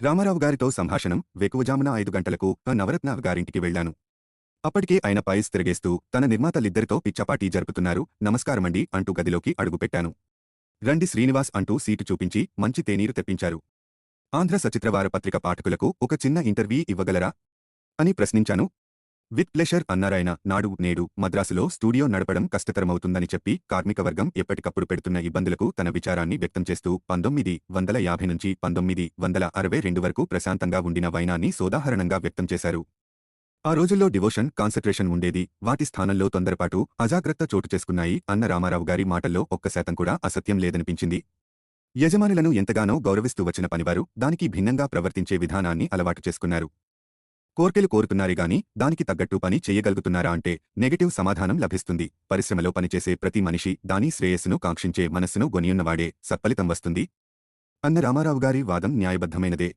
రామారావు గారితో సంభాషణం వెకువజామున ఐదు గంటలకు నవరత్న గారింటికి వెళ్ళాను అప్పటికే ఆయన పైస్ తిరిగేస్తూ తన నిర్మాతలిద్దరితో పిచ్చపాటీ జరుపుతున్నారు. నమస్కారమండి అంటూ గదిలోకి అడుగుపెట్టాను. రండి శ్రీనివాస్ అంటూ సీటు చూపించి మంచి తేనీరు తెప్పించారు. ఆంధ్ర సచిత్రవార పత్రిక పాఠకులకు ఒక చిన్న ఇంటర్వ్యూ ఇవ్వగలరా? అని ప్రశ్నించాను. విత్ ప్లెషర్ అన్నారాయన నాడు నేడు మద్రాసులో స్టూడియో నడపడం కష్టతరమవుతుందని చెప్పి కార్మిక వర్గం ఎప్పటికప్పుడు పెడుతున్న ఇబ్బందులకు తన విచారాన్ని వ్యక్తం చేస్తూ పంతొమ్మిది వందల యాభై నుంచి పంతొమ్మిది వందల అరవై రెండు వరకు ప్రశాంతంగా ఉండిన వైనాన్ని సోదాహరణంగా వ్యక్తం చేశారు. ఆ రోజుల్లో డివోషన్ కాన్సన్ట్రేషన్ ఉండేది. వాటి స్థానంలో తొందరపాటు అజాగ్రత్త చోటు చేసుకున్నాయి అన్న రామారావు గారి మాటల్లో ఒక్క శాతం కూడా అసత్యం లేదనిపించింది. యజమానులను ఎంతగానో గౌరవిస్తూ వచ్చిన పనివారు దానికి భిన్నంగా ప్రవర్తించే విధానాన్ని అలవాటు చేసుకున్నారు. కోర్కెలు కోరుతున్నారే గాని దానికి తగ్గట్టు పని చేయగలుగుతున్నారా అంటే నెగటివ్ సమాధానం లభిస్తుంది. పరిశ్రమలో పనిచేసే ప్రతి మనిషి దాని శ్రేయస్సును కాంక్షించే మనస్సును గొనియున్నవాడే సత్ఫలితం వస్తుంది. అన్న రామారావు గారి వాదం న్యాయబద్ధమైనదే.